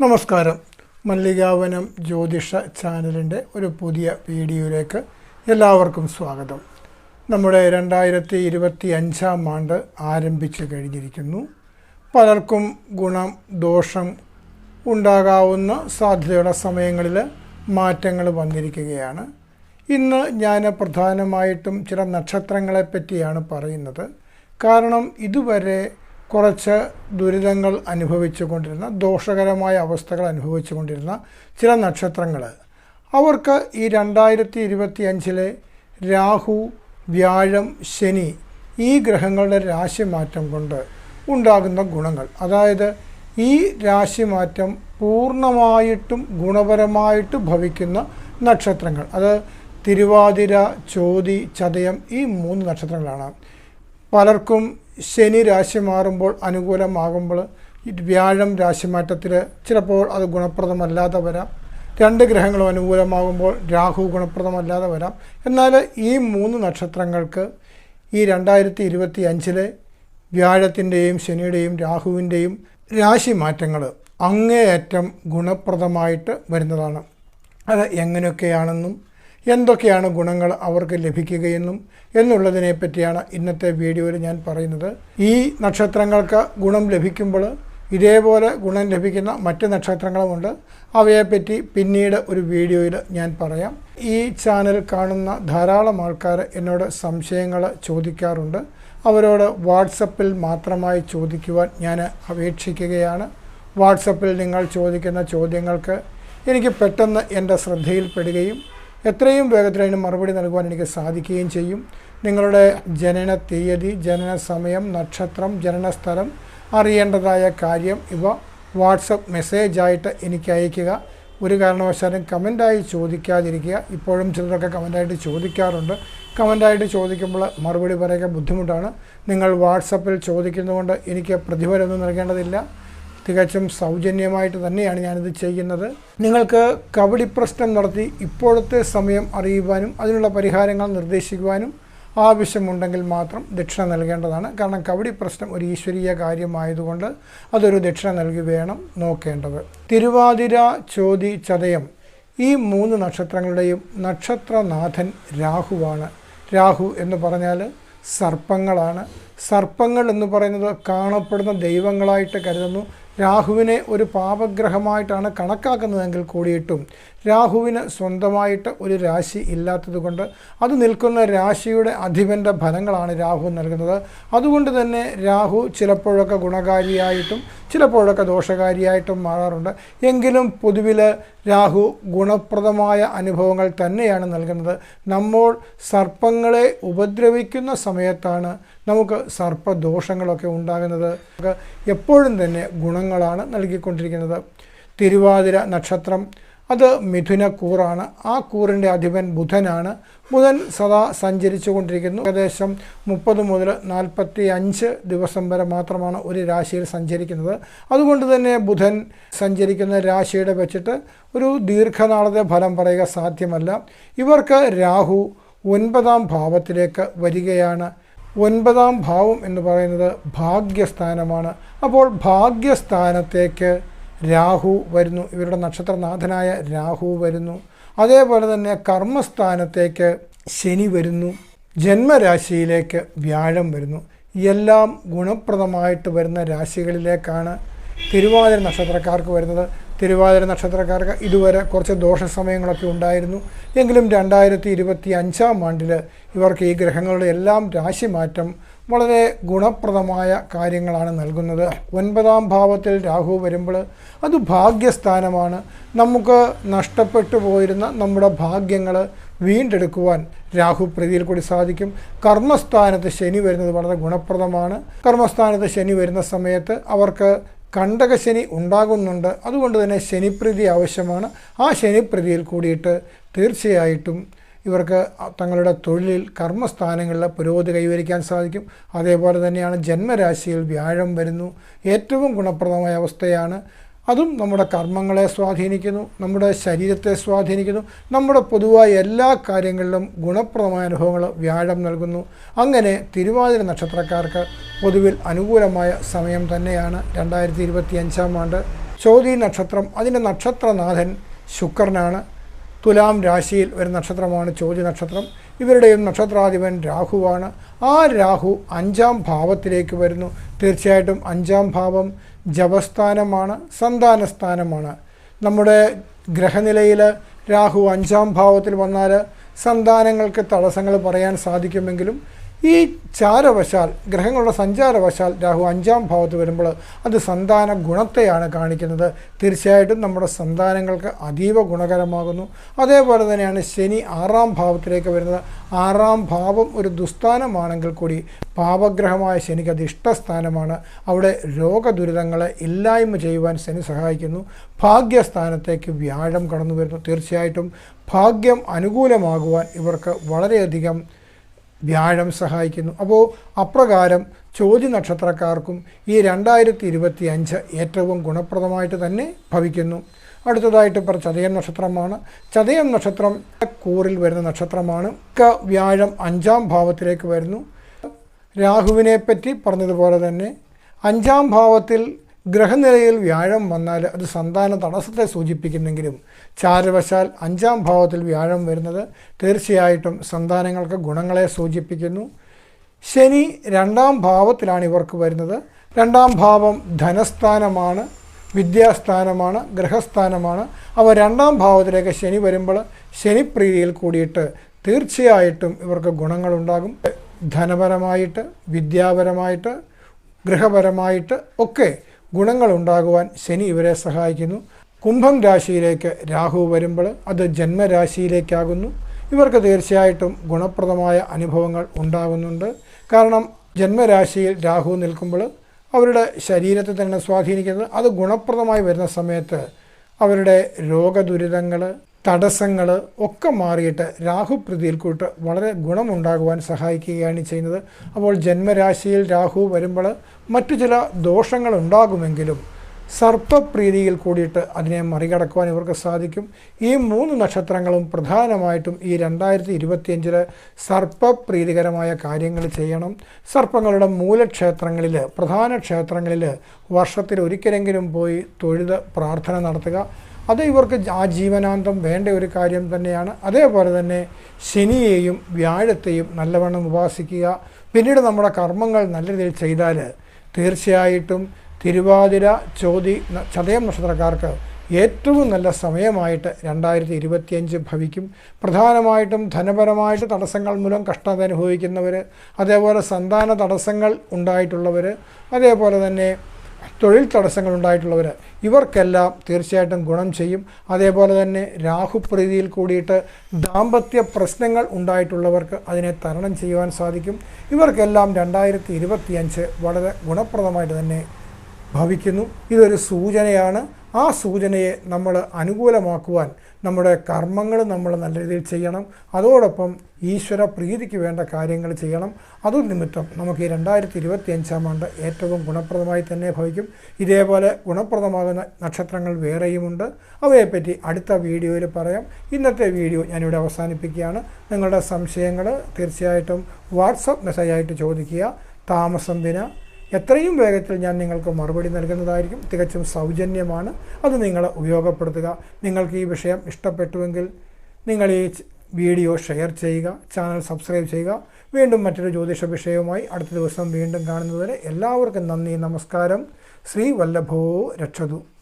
നമസ്കാരം. മല്ലികാവനം ജ്യോതിഷ ചാനലിന്റെ ഒരു പുതിയ വീഡിയോയിലേക്ക് എല്ലാവർക്കും സ്വാഗതം. നമ്മുടെ രണ്ടായിരത്തി ഇരുപത്തി അഞ്ചാം ആണ്ട് ആരംഭിച്ചു കഴിഞ്ഞിരിക്കുന്നു. പലർക്കും ഗുണം ദോഷം ഉണ്ടാകാവുന്ന സാധ്യതയുള്ള സമയങ്ങളിൽ മാറ്റങ്ങൾ വന്നിരിക്കുകയാണ്. ഇന്ന് ഞാൻ പ്രധാനമായിട്ടും ചില നക്ഷത്രങ്ങളെ പറ്റിയാണ് പറയുന്നത്. കാരണം ഇതുവരെ കുറച്ച് ദുരിതങ്ങൾ അനുഭവിച്ചു കൊണ്ടിരുന്ന ദോഷകരമായ അവസ്ഥകൾ അനുഭവിച്ചു കൊണ്ടിരുന്ന ചില നക്ഷത്രങ്ങൾ. അവർക്ക് ഈ രണ്ടായിരത്തി ഇരുപത്തി അഞ്ചിലെ രാഹു വ്യാഴം ശനി ഈ ഗ്രഹങ്ങളുടെ രാശിമാറ്റം കൊണ്ട് ഉണ്ടാകുന്ന ഗുണങ്ങൾ. അതായത് ഈ രാശിമാറ്റം പൂർണമായിട്ടും ഗുണപരമായിട്ട് ഭവിക്കുന്ന നക്ഷത്രങ്ങൾ. അത് തിരുവാതിര ചോതി ചതയം ഈ മൂന്ന് നക്ഷത്രങ്ങളാണ്. പലർക്കും ശനി രാശി മാറുമ്പോൾ അനുകൂലമാകുമ്പോൾ വ്യാഴം രാശിമാറ്റത്തിൽ ചിലപ്പോൾ അത് ഗുണപ്രദമല്ലാതെ വരാം. രണ്ട് ഗ്രഹങ്ങളും അനുകൂലമാകുമ്പോൾ രാഹു ഗുണപ്രദമല്ലാതെ വരാം. എന്നാൽ ഈ മൂന്ന് നക്ഷത്രങ്ങൾക്ക് ഈ രണ്ടായിരത്തി ഇരുപത്തി അഞ്ചിലെ വ്യാഴത്തിന്റെയും ശനിയുടെയും രാഹുവിന്റെയും രാശി മാറ്റങ്ങൾ അങ്ങേയറ്റം ഗുണപ്രദമായിട്ട് വരുന്നതാണ്. അത് എങ്ങനെയൊക്കെയാണെന്നും എന്തൊക്കെയാണ് ഗുണങ്ങൾ അവർക്ക് ലഭിക്കുകയെന്നും എന്നുള്ളതിനെ പറ്റിയാണ് ഇന്നത്തെ വീഡിയോയിൽ ഞാൻ പറയുന്നത്. ഈ നക്ഷത്രങ്ങൾക്ക് ഗുണം ലഭിക്കുമ്പോൾ ഇതേപോലെ ഗുണം ലഭിക്കുന്ന മറ്റ് നക്ഷത്രങ്ങളുമുണ്ട്. അവയെപ്പറ്റി പിന്നീട് ഒരു വീഡിയോയിൽ ഞാൻ പറയാം. ഈ ചാനൽ കാണുന്ന ധാരാളം ആൾക്കാർ എന്നോട് സംശയങ്ങൾ ചോദിക്കാറുണ്ട്. അവരോട് വാട്സപ്പിൽ മാത്രമായി ചോദിക്കുവാൻ ഞാൻ അപേക്ഷിക്കുകയാണ്. വാട്സപ്പിൽ നിങ്ങൾ ചോദിക്കുന്ന ചോദ്യങ്ങൾക്ക് എനിക്ക് പെട്ടെന്ന് എന്റെ ശ്രദ്ധയിൽപ്പെടുകയും എത്രയും വേഗത്തിൽ അതിന് മറുപടി നൽകുവാൻ എനിക്ക് സാധിക്കുകയും ചെയ്യും. നിങ്ങളുടെ ജനന തീയതി ജനന സമയം നക്ഷത്രം ജനന ജനനസ്ഥലം അറിയേണ്ടതായ കാര്യം ഇവ വാട്സപ്പ് മെസ്സേജായിട്ട് എനിക്ക് അയയ്ക്കുക. ഒരു കാരണവശാലും കമന്റായി ചോദിക്കാതിരിക്കുക. ഇപ്പോഴും ചിലരൊക്കെ കമന്റായിട്ട് ചോദിക്കാറുണ്ട്. കമന്റായിട്ട് ചോദിക്കുമ്പോൾ മറുപടി പറയാൻ ബുദ്ധിമുട്ടാണ്. നിങ്ങൾ വാട്സപ്പിൽ ചോദിക്കുന്നതുകൊണ്ട് എനിക്ക് പ്രതിഫലമൊന്നും നൽകേണ്ടതില്ല. തികച്ചും സൗജന്യമായിട്ട് തന്നെയാണ് ഞാനിത് ചെയ്യുന്നത്. നിങ്ങൾക്ക് കബഡി പ്രശ്നം നടത്തി ഇപ്പോഴത്തെ സമയം അറിയുവാനും അതിനുള്ള പരിഹാരങ്ങൾ നിർദ്ദേശിക്കുവാനും ആവശ്യമുണ്ടെങ്കിൽ മാത്രം ദക്ഷിണ നൽകേണ്ടതാണ്. കാരണം കബഡി പ്രശ്നം ഒരു ഈശ്വരീയ കാര്യമായതുകൊണ്ട് അതൊരു ദക്ഷിണ നൽകി വേണം നോക്കേണ്ടത്. തിരുവാതിര ചോതി ചതയം ഈ മൂന്ന് നക്ഷത്രങ്ങളുടെയും നക്ഷത്രനാഥൻ രാഹുവാണ്. രാഹു എന്ന് പറഞ്ഞാൽ സർപ്പങ്ങളാണ്. സർപ്പങ്ങൾ എന്ന് പറയുന്നത് കാണപ്പെടുന്ന ദൈവങ്ങളായിട്ട് കരുതുന്നു. രാഹുവിനെ ഒരു പാപഗ്രഹമായിട്ടാണ് കണക്കാക്കുന്നതെങ്കിൽ കൂടിയിട്ടും രാഹുവിന് സ്വന്തമായിട്ട് ഒരു രാശി ഇല്ലാത്തതുകൊണ്ട് അത് നിൽക്കുന്ന രാശിയുടെ അധിപന്റെ ഫലങ്ങളാണ് രാഹു നൽകുന്നത്. അതുകൊണ്ട് തന്നെ രാഹു ചിലപ്പോഴൊക്കെ ഗുണകാരിയായിട്ടും ചിലപ്പോഴൊക്കെ ദോഷകാരിയായിട്ടും മാറാറുണ്ട്. എങ്കിലും പൊതുവിൽ രാഹു ഗുണപ്രദമായ അനുഭവങ്ങൾ തന്നെയാണ് നൽകുന്നത്. നമ്മൾ സർപ്പങ്ങളെ ഉപദ്രവിക്കുന്ന സമയത്താണ് നമുക്ക് സർപ്പദോഷങ്ങളൊക്കെ ഉണ്ടാകുന്നത്. എപ്പോഴും തന്നെ ഗുണങ്ങളാണ് നൽകിക്കൊണ്ടിരിക്കുന്നത്. തിരുവാതിര നക്ഷത്രം അത് മിഥുന കൂറാണ്. ആ കൂറിന്റെ അധിപൻ ബുധനാണ്. ബുധൻ സദാ സഞ്ചരിച്ചു കൊണ്ടിരിക്കുന്നു ഏകദേശം മുപ്പത് മുതൽ നാൽപ്പത്തി അഞ്ച് ദിവസം വരെ മാത്രമാണ് ഒരു രാശിയിൽ സഞ്ചരിക്കുന്നത്. അതുകൊണ്ട് തന്നെ ബുധൻ സഞ്ചരിക്കുന്ന രാശിയുടെ വെച്ചിട്ട് ഒരു ദീർഘനാളത്തെ ഫലം പറയുക സാധ്യമല്ല. ഇവർക്ക് രാഹു ഒൻപതാം ഭാവത്തിലേക്ക് വരികയാണ്. ഒൻപതാം ഭാവം എന്ന് പറയുന്നത് ഭാഗ്യസ്ഥാനമാണ്. അപ്പോൾ ഭാഗ്യസ്ഥാനത്തേക്ക് രാഹു വരുന്നു. ഇവരുടെ നക്ഷത്രനാഥനായ രാഹു വരുന്നു. അതേപോലെ തന്നെ കർമ്മസ്ഥാനത്തേക്ക് ശനി വരുന്നു. ജന്മരാശിയിലേക്ക് വ്യാഴം വരുന്നു. എല്ലാം ഗുണപ്രദമായിട്ട് വരുന്ന രാശികളിലേക്കാണ് തിരുവാതിര നക്ഷത്രക്കാർക്ക് വരുന്നത്. തിരുവാതിര നക്ഷത്രക്കാർക്ക് ഇതുവരെ കുറച്ച് ദോഷ സമയങ്ങളൊക്കെ ഉണ്ടായിരുന്നു. എങ്കിലും രണ്ടായിരത്തി ഇരുപത്തി അഞ്ചാം ആണ്ടിൽ ഇവർക്ക് ഈ ഗ്രഹങ്ങളുടെ എല്ലാം രാശിമാറ്റം വളരെ ഗുണപ്രദമായ കാര്യങ്ങളാണ് നൽകുന്നത്. ഒൻപതാം ഭാവത്തിൽ രാഹു വരുമ്പോൾ അത് ഭാഗ്യസ്ഥാനമാണ്. നമുക്ക് നഷ്ടപ്പെട്ടു പോയിരുന്ന നമ്മുടെ ഭാഗ്യങ്ങൾ വീണ്ടെടുക്കുവാൻ രാഹു പ്രതിയിൽ കൂടി സാധിക്കും. കർമ്മസ്ഥാനത്ത് ശനി വരുന്നത് വളരെ ഗുണപ്രദമാണ്. കർമ്മസ്ഥാനത്ത് ശനി വരുന്ന സമയത്ത് അവർക്ക് കണ്ടകശനി ഉണ്ടാകുന്നുണ്ട്. അതുകൊണ്ട് തന്നെ ശനിപ്രീതി ആവശ്യമാണ്. ആ ശനിപ്രീതിയിൽ കൂടിയിട്ട് തീർച്ചയായിട്ടും ഇവർക്ക് തങ്ങളുടെ തൊഴിലിൽ കർമ്മസ്ഥാനങ്ങളിൽ പുരോഗതി കൈവരിക്കാൻ സാധിക്കും. അതേപോലെ തന്നെയാണ് ജന്മരാശിയിൽ വ്യാഴം വരുന്നു. ഏറ്റവും ഗുണപ്രദമായ അവസ്ഥയാണ്. അതും നമ്മുടെ കർമ്മങ്ങളെ സ്വാധീനിക്കുന്നു നമ്മുടെ ശരീരത്തെ സ്വാധീനിക്കുന്നു നമ്മുടെ പൊതുവായ എല്ലാ കാര്യങ്ങളിലും ഗുണപ്രദമായ അനുഭവങ്ങൾ വ്യാഴം നൽകുന്നു. അങ്ങനെ തിരുവാതിര നക്ഷത്രക്കാർക്ക് പൊതുവിൽ അനുകൂലമായ സമയം തന്നെയാണ് രണ്ടായിരത്തി ഇരുപത്തി അഞ്ചാം ആണ്ട്. ചോതി നക്ഷത്രം അതിന്റെ നക്ഷത്രനാഥൻ ശുക്രനാണ്. തുലാം രാശിയിൽ ഒരു നക്ഷത്രമാണ് ചോതി നക്ഷത്രം. ഇവരുടെയും നക്ഷത്രാധിപൻ രാഹുവാണ്. ആ രാഹു അഞ്ചാം ഭാവത്തിലേക്ക് വരുന്നു. തീർച്ചയായിട്ടും അഞ്ചാം ഭാവം ജപസ്ഥാനമാണ് സന്താനസ്ഥാനമാണ്. നമ്മുടെ ഗ്രഹനിലയിൽ രാഹു അഞ്ചാം ഭാവത്തിൽ വന്നാൽ സന്താനങ്ങൾക്ക് തടസ്സങ്ങൾ പറയാൻ സാധിക്കുമെങ്കിലും ഈ ചാരവശാൽ ഗ്രഹങ്ങളുടെ സഞ്ചാരവശാൽ രാഹു അഞ്ചാം ഭാവത്ത് വരുമ്പോൾ അത് സന്താന ഗുണത്തെയാണ് കാണിക്കുന്നത്. തീർച്ചയായിട്ടും നമ്മുടെ സന്താനങ്ങൾക്ക് അതീവ ഗുണകരമാകുന്നു. അതേപോലെ തന്നെയാണ് ശനി ആറാം ഭാവത്തിലേക്ക് വരുന്നത്. ആറാം ഭാവം ഒരു ദുസ്ഥാനമാണെങ്കിൽ കൂടി പാപഗ്രഹമായ ശനിക്ക് അത് ഇഷ്ടസ്ഥാനമാണ്. അവിടെ രോഗദുരിതങ്ങളെ ഇല്ലായ്മ ചെയ്യുവാൻ ശനി സഹായിക്കുന്നു. ഭാഗ്യസ്ഥാനത്തേക്ക് വ്യാഴം കടന്നു വരുന്നു. തീർച്ചയായിട്ടും ഭാഗ്യം അനുകൂലമാകുവാൻ ഇവർക്ക് വളരെയധികം വ്യാഴം സഹായിക്കുന്നു. അപ്പോൾ അപ്രകാരം ചോദ്യ നക്ഷത്രക്കാർക്കും ഈ രണ്ടായിരത്തി ഇരുപത്തി അഞ്ച് ഏറ്റവും ഗുണപ്രദമായിട്ട് തന്നെ ഭവിക്കുന്നു. അടുത്തതായിട്ട് ഇപ്പോൾ ചതയം നക്ഷത്രമാണ്. ചതയം നക്ഷത്രം കൂറിൽ വരുന്ന നക്ഷത്രമാണ്. ക വ്യാഴം അഞ്ചാം ഭാവത്തിലേക്ക് വരുന്നു. രാഹുവിനെ പറ്റി പറഞ്ഞതുപോലെ തന്നെ അഞ്ചാം ഭാവത്തിൽ ഗ്രഹനിലയിൽ വ്യാഴം വന്നാൽ അത് സന്താന തടസ്സത്തെ സൂചിപ്പിക്കുന്നെങ്കിലും ചാരവശാൽ അഞ്ചാം ഭാവത്തിൽ വ്യാഴം വരുന്നത് തീർച്ചയായിട്ടും സന്താനങ്ങൾക്ക് ഗുണങ്ങളെ സൂചിപ്പിക്കുന്നു. ശനി രണ്ടാം ഭാവത്തിലാണ് ഇവർക്ക് വരുന്നത്. രണ്ടാം ഭാവം ധനസ്ഥാനമാണ് വിദ്യാസ്ഥാനമാണ് ഗ്രഹസ്ഥാനമാണ് അവ രണ്ടാം ഭാവത്തിലേക്ക് ശനി വരുമ്പോൾ ശനിപ്രീതിയിൽ കൂടിയിട്ട് തീർച്ചയായിട്ടും ഇവർക്ക് ഗുണങ്ങളുണ്ടാകും. ധനപരമായിട്ട് വിദ്യാപരമായിട്ട് ഗൃഹപരമായിട്ട് ഒക്കെ ഗുണങ്ങളുണ്ടാകുവാൻ ശനി ഇവരെ സഹായിക്കുന്നു. കുംഭം രാശിയിലേക്ക് രാഹു വരുമ്പോൾ അത് ജന്മരാശിയിലേക്കാകുന്നു. ഇവർക്ക് തീർച്ചയായിട്ടും ഗുണപ്രദമായ അനുഭവങ്ങൾ ഉണ്ടാകുന്നുണ്ട്. കാരണം ജന്മരാശിയിൽ രാഹു നിൽക്കുമ്പോൾ അവരുടെ ശരീരത്തെ തന്നെ സ്വാധീനിക്കുന്നത് അത് ഗുണപ്രദമായി വരുന്ന സമയത്ത് അവരുടെ രോഗദുരിതങ്ങൾ തടസ്സങ്ങൾ ഒക്കെ മാറിയിട്ട് രാഹുപ്രീതിയിൽ കൂട്ട് വളരെ ഗുണമുണ്ടാകുവാൻ സഹായിക്കുകയാണ് ചെയ്യുന്നത്. അപ്പോൾ ജന്മരാശിയിൽ രാഹു വരുമ്പോൾ മറ്റു ചില ദോഷങ്ങൾ ഉണ്ടാകുമെങ്കിലും സർപ്പപ്രീതിയിൽ കൂടിയിട്ട് അതിനെ മറികടക്കുവാൻ ഇവർക്ക് സാധിക്കും. ഈ മൂന്ന് നക്ഷത്രങ്ങളും പ്രധാനമായിട്ടും ഈ രണ്ടായിരത്തി ഇരുപത്തിയഞ്ചിൽ സർപ്പപ്രീതികരമായ കാര്യങ്ങൾ ചെയ്യണം. സർപ്പങ്ങളുടെ മൂലക്ഷേത്രങ്ങളിൽ പ്രധാന ക്ഷേത്രങ്ങളിൽ വർഷത്തിൽ ഒരിക്കലെങ്കിലും പോയി തൊഴുത് പ്രാർത്ഥന നടത്തുക. അത് ഇവർക്ക് ജീവനാന്തം വേണ്ട ഒരു കാര്യം തന്നെയാണ്. അതേപോലെ തന്നെ ശനിയെയും വ്യാഴത്തെയും നല്ലവണ്ണം ഉപാസിക്കുക. പിന്നീട് നമ്മുടെ കർമ്മങ്ങൾ നല്ല രീതിയിൽ ചെയ്താൽ തീർച്ചയായിട്ടും തിരുവാതിര ചോതി ചതയം നക്ഷത്രക്കാർക്ക് ഏറ്റവും നല്ല സമയമായിട്ട് രണ്ടായിരത്തി ഇരുപത്തിയഞ്ച് ഭവിക്കും. പ്രധാനമായിട്ടും ധനപരമായിട്ട് തടസ്സങ്ങൾ മൂലം കഷ്ടത അനുഭവിക്കുന്നവർ അതേപോലെ സന്താന തടസ്സങ്ങൾ ഉണ്ടായിട്ടുള്ളവർ അതേപോലെ തന്നെ തൊഴിൽ തടസ്സങ്ങൾ ഉണ്ടായിട്ടുള്ളവർ ഇവർക്കെല്ലാം തീർച്ചയായിട്ടും ഗുണം ചെയ്യും. അതേപോലെ തന്നെ രാഹുപ്രീതിയിൽ കൂടിയിട്ട് ദാമ്പത്യ പ്രശ്നങ്ങൾ ഉണ്ടായിട്ടുള്ളവർക്ക് അതിനെ തരണം ചെയ്യുവാൻ സാധിക്കും. ഇവർക്കെല്ലാം രണ്ടായിരത്തി ഇരുപത്തിയഞ്ച് വളരെ ഗുണപ്രദമായിട്ട് തന്നെ ഭവിക്കുന്നു. ഇതൊരു സൂചനയാണ്. ആ സൂചനയെ നമ്മൾ അനുകൂലമാക്കുവാൻ നമ്മുടെ കർമ്മങ്ങൾ നമ്മൾ നല്ല രീതിയിൽ ചെയ്യണം. അതോടൊപ്പം ഈശ്വര പ്രീതിക്ക് വേണ്ട കാര്യങ്ങൾ ചെയ്യണം. അതു നിമിത്തം നമുക്ക് ഈ രണ്ടായിരത്തി ഇരുപത്തി അഞ്ചാം ആണ്ട് ഏറ്റവും ഗുണപ്രദമായി തന്നെ ഭവിക്കും. ഇതേപോലെ ഗുണപ്രദമാകുന്ന നക്ഷത്രങ്ങൾ വേറെയുമുണ്ട്. അവയെപ്പറ്റി അടുത്ത വീഡിയോയിൽ പറയാം. ഇന്നത്തെ വീഡിയോ ഞാനിവിടെ അവസാനിപ്പിക്കുകയാണ്. നിങ്ങളുടെ സംശയങ്ങൾ തീർച്ചയായിട്ടും വാട്സപ്പ് മെസ്സേജായിട്ട് ചോദിക്കുക. താമസം ദിന എത്രയും വേഗത്തിൽ ഞാൻ നിങ്ങൾക്ക് മറുപടി നൽകുന്നതായിരിക്കും. തികച്ചും സൗജന്യമാണ്. അത് നിങ്ങൾ ഉപയോഗപ്പെടുത്തുക. നിങ്ങൾക്ക് ഈ വിഷയം ഇഷ്ടപ്പെട്ടുവെങ്കിൽ നിങ്ങൾ ഈ വീഡിയോ ഷെയർ ചെയ്യുക ചാനൽ സബ്സ്ക്രൈബ് ചെയ്യുക. വീണ്ടും മറ്റൊരു ജ്യോതിഷ വിഷയവുമായി അടുത്ത ദിവസം വീണ്ടും കാണുന്നതുവരെ എല്ലാവർക്കും നന്ദി നമസ്കാരം. ശ്രീ വല്ലഭോ രക്ഷതു.